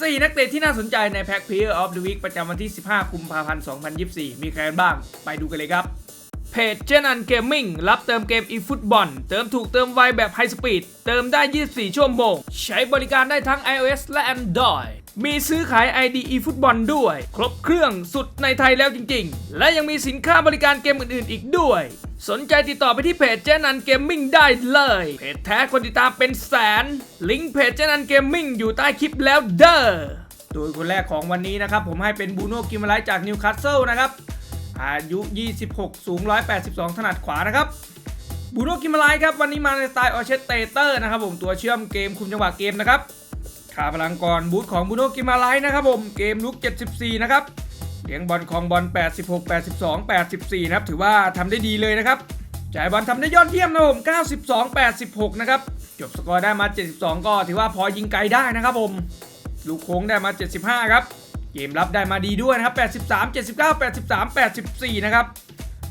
4 นักเตะที่น่าสนใจในแพ็ก Player of the Week ประจำวันที่ 15 กุมภาพันธ์ 2024 มีใครบ้าง ไปดูกันเลยครับ เพจเจนันเกมมิ่งรับเติมเกม eFootball เติมถูกเติมไวแบบไฮสปีด เติมได้ 24 ชั่วโมง ใช้บริการได้ทั้ง iOS และ Android มีซื้อขาย ID eFootball ด้วย ครบเครื่องสุดในไทยแล้วจริง ๆ และยังมีสินค้าบริการเกมอื่น ๆ อีกด้วย สนใจติดต่อไปที่เพจเจนันเกมมิ่งได้เลย เพจแท้คนติดตามเป็นแสน ลิงก์เพจเจนันเกมมิ่งอยู่ใต้คลิปแล้วเด้อโดยคนแรกของวันนี้นะครับ ผมให้เป็นบูโน่กิมไลจากนิวคาสเซิลนะครับ อายุ 26 สูง 182 ถนัดขวานะครับบูโน่กิมไลครับ วันนี้มาในสไตล์ออเชสเตเตอร์นะครับผมตัวเชื่อมเกมคุมจังหวะเกมนะครับขาพลังก่อนบูทของบูโน่กิมไลนะครับผมเกมลุก 74 นะครับ เลี้ยงบอลของบอล 86 82 84 นะครับ ถือว่าทำได้ดีเลยนะครับ จ่ายบอลทำได้ยอดเยี่ยมนะผม 92 86 นะครับ จบสกอร์ได้มา 72 ก็ถือว่าพอยิงไกลได้นะครับผม ลูกโค้งได้มา 75 ครับ เกมรับได้มาดีด้วยนะครับ 83 79 83 84 นะครับ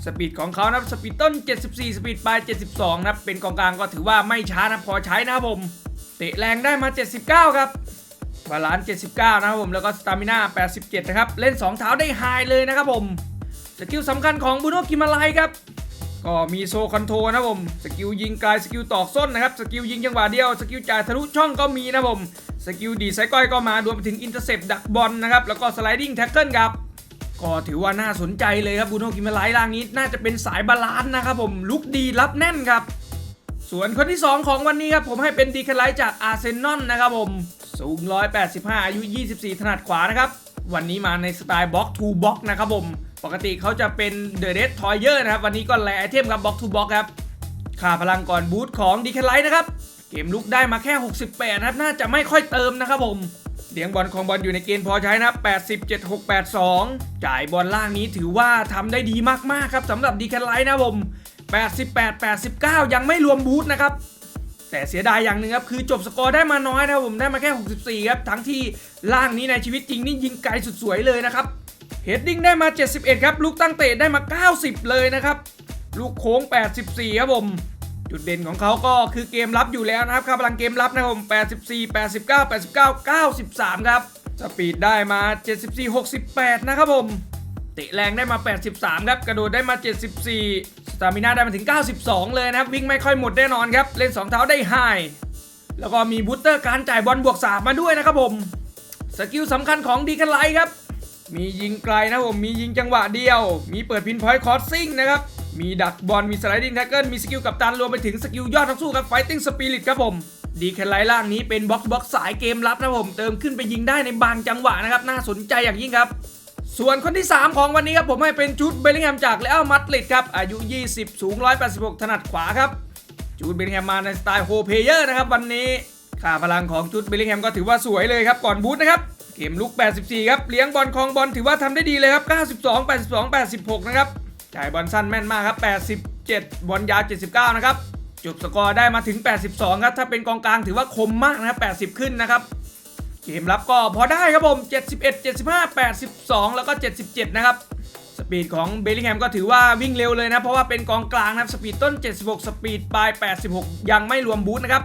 สปีดของเขานะครับ สปีดต้น 74 สปีดปลาย 72 นะครับ เป็นกองกลางก็ถือว่าไม่ช้านะพอใช้นะครับผม เตะแรงได้มา 79 ครับ บาลานซ์79 นะครับผม แล้วก็สตามิน่า87 นะครับ เล่น 2 เท้าได้ไฮเลยนะครับผม สกิลสำคัญของบูโนกิมาไลครับ ก็มีโซคอนโทรนะครับผม สกิลยิงไกลสกิลตอกส้นนะครับ สกิลยิงจังหวะเดียว สกิลจ่ายทะลุช่องก็มีนะครับผม สกิลดีไซก้อยก็มารวมไปถึงอินเตอร์เซปดักบอลนะครับ แล้วก็สไลดิ้งแท็กเกิลครับ ก็ถือว่าน่าสนใจเลยครับบูโนกิมาไลร่างนี้น่าจะเป็นสายบาลานซ์นะครับผม ลุกดีรับแน่นครับ ส่วนคนที่ 2 ของวันนี้ครับผมให้เป็นดีคไลท์จากอาร์เซนอลนะครับผม สูง 185 อายุ 24 ถนัดขวานะครับ วันนี้มาในสไตล์บ็อกทูบ็อกนะครับผม ปกติเขาจะเป็นเดอะเดสทอยเยอร์นะครับ วันนี้ก็แลไอเทมครับบ็อกทูบ็อกครับค่าพลังก่อนบูทของดีแคไลท์นะครับ เกมลุกได้มาแค่ 68 นะครับ น่าจะไม่ค่อยเติมนะครับผมเลี้ยงบอลของบอลอยู่ในเกณฑ์พอใช้นะครับ87 6 82 จ่ายบอลล่างนี้ถือว่าทำได้ดีมากๆครับสำหรับดีแคทไลท์นะครับผม88 89 ยังไม่รวมบูทนะครับ แต่เสียดายอย่างหนึ่งครับ คือจบสกอร์ได้มาน้อยนะครับผมได้มาแค่ 64 ครับ ทั้งที่ล่างนี้ในชีวิตจริงนี่ยิงไกลสุดสวยเลยนะครับเฮดดิ้งได้มา 71 ครับ ลูกตั้งเตะได้มา 90 เลยนะครับ ลูกโค้ง 84 ครับผม จุดเด่นของเขาก็คือเกมรับอยู่แล้วนะครับค่าพลังเกมรับนะครับผม 84 89 89 93 ครับ สปีดได้มา 74 68 นะครับผม เตะแรงได้มา 83 ครับ กระโดดได้มา 74 สตามิน่าได้มาถึง 92 เลยนะครับ วิ่งไม่ค่อยหมดแน่นอนครับ เล่น 2 เท้าได้ไฮแล้วก็มีบูสเตอร์การจ่ายบอลบวก3มาด้วยนะครับผม สกิลสำคัญของดีกันไลครับ มียิงไกลนะครับผมมียิงจังหวะเดียว มีเปิดพินพอยต์คอร์สซิ่งนะครับ มีดักบอลมีสไลดิ้งแท็กเกิลมีสกิลกับตันรวมไปถึงสกิลยอดทั้งสู้ครับไฟติ้งสปิริตครับผมดีแคทไลล่างนี้เป็นบ็อกซ์บ็อกซ์สายเกมรับนะครับผม เติมขึ้นไปยิงได้ในบางจังหวะนะครับ น่าสนใจอย่างยิ่งครับ ส่วนคนที่ 3 ของวันนี้ครับผมให้เป็นจูดเบลลิงแฮมจากเลอัลมาดริดครับอายุ 20 สูง 186 ถนัดขวาครับจูดเบลลิงแฮมมาในสไตล์โฮเพเยอร์นะครับวันนี้ค่าพลังของจูดเบลลิงแฮมก็ถือว่าสวยเลยครับก่อนบูทนะครับเกมลุก 84 ครับเลี้ยงบอลคลองบอลถือว่าทำได้ดีเลยครับ 92 82 86 นะครับจ่ายบอลสั้นแม่นมากครับ 87 บอลยาว 79 นะครับจบสกอร์ได้มาถึง 82 ครับถ้าเป็นกองกลางถือว่าคมมากนะครับ 80 ขึ้นนะครับ เกมรับก็พอได้ครับผม 71 75 82 แล้วก็ 77 นะครับ สปีดของเบลลิงแฮมก็ถือว่าวิ่งเร็วเลยนะ เพราะว่าเป็นกองกลางนะครับ สปีดต้น 76 สปีดปลาย 86 ยังไม่รวมบูทนะครับ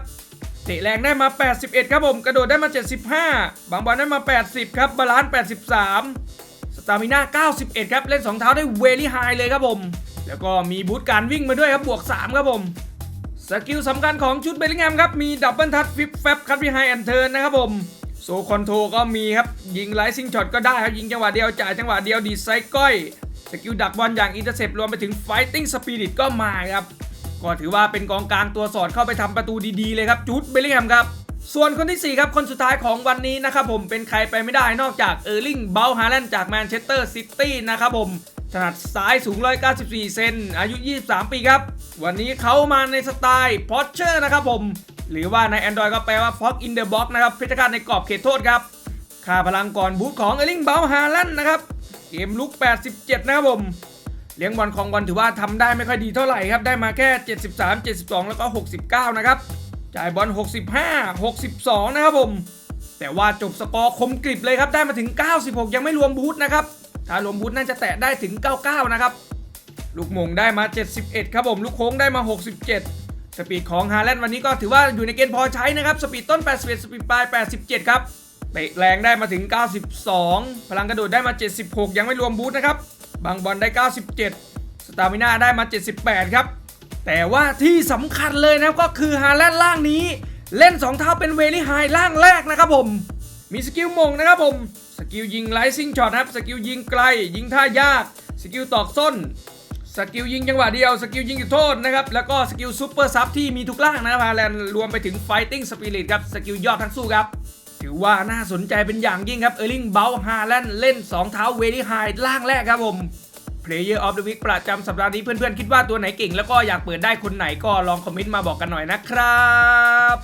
เตะแรงได้มา 81 ครับผม กระโดดได้มา 75 บางบอลได้มา 80 ครับ บาลานซ์ 83 สตามิน่า 91 ครับ เล่น 2 เท้าได้เวลี่ไฮเลยครับผม แล้วก็มีบูทการวิ่งมาด้วยครับ บวก 3 ครับผมสกิลสำคัญของชุดเบลลิงแฮมครับ มีดับเบิลทัชฟิปแฟบคัตบีไฮแอนเทิร์นนะครับผม ซคอนโทรก็มีครับ ยิงไลซิงช็อตก็ได้ครับ ยิงจังหวะเดียวจ่ายจังหวะเดียวดีไซก้อย สกิลดักบอลอย่างอินเตอร์เซปรวมไปถึงไฟติ้งสปิริตก็มาครับ ก็ถือว่าเป็นกองกลางตัวสอดเข้าไปทำประตูดีๆเลยครับจูดเบลลิงแฮมครับ ส่วนคนที่ 4 ครับคนสุดท้ายของวันนี้นะครับผมเป็นใครไปไม่ได้นอกจากเออร์ลิงเบลฮาแลนด์จากแมนเชสเตอร์ซิตี้นะครับผมถนัดซ้ายสูง 194 เซนอายุ 23 ปีครับ วันนี้เขามาในสไตล์พอ s เชอร์นะครับผม หรือว่าใน Android ก็แปลว่า Fog in the Box นะครับพิจารณาในกรอบเขตโทษครับค่าพลังก่อนบูทของเอลิงเบลฮาแลนนะครับเกมลุก 87 นะครับผม เลี้ยงบอลของบอลถือว่าทำได้ไม่ค่อยดีเท่าไหร่ครับ ได้มาแค่ 73 72 แล้วก็ 69 นะครับ จ่ายบอล 65 62 นะครับผม แต่ว่าจบสกอร์คมกริบเลยครับ ได้มาถึง 96 ยังไม่รวมบูทนะครับ ถ้ารวมบูทน่าจะแตะได้ถึง 99 นะครับ ลูกมงได้มา 71 ครับผม ลูกโค้งได้มา 67 สปีดของฮาแลนด์วันนี้ก็ถือว่าอยู่ในเกณฑ์พอใช้นะครับ สปีดต้น 81 สปีดปลาย 87 ครับเตะแรงได้มาถึง 92 พลังกระโดดได้มา 76 ยังไม่รวมบูทนะครับ บางบอลได้ 97 สตามิน่าได้มา 78 ครับ แต่ว่าที่สำคัญเลยนะก็คือฮาแลนด์ล่างนี้ เล่น 2 เท้าเป็นเวลี่ไฮล่างแรกนะครับผม มีสกิลมงนะครับผม สกิลยิงไลซิงช็อตครับ สกิลยิงไกล ยิงท่ายาก สกิลตอกส้น สกิลยิงจังหวะเดียวสกิลยิงจุดโทษนะครับแล้วก็สกิลซูเปอร์ซับที่มีทุกล่างนะครับฮาแลนรวมไปถึงไฟติ้งสปิริตครับสกิลยอดทั้งสู้ครับถือว่าน่าสนใจเป็นอย่างยิ่งครับเออร์ลิงเบลฮาแลนเล่น 2 เท้าเวลี่ไฮล่างแรกครับผม Player of the Week ประจำสัปดาห์นี้เพื่อนๆ คิดว่าตัวไหนเก่ง แล้วก็อยากเปิดได้คนไหนก็ลองคอมเมนต์มาบอกกันหน่อยนะครับ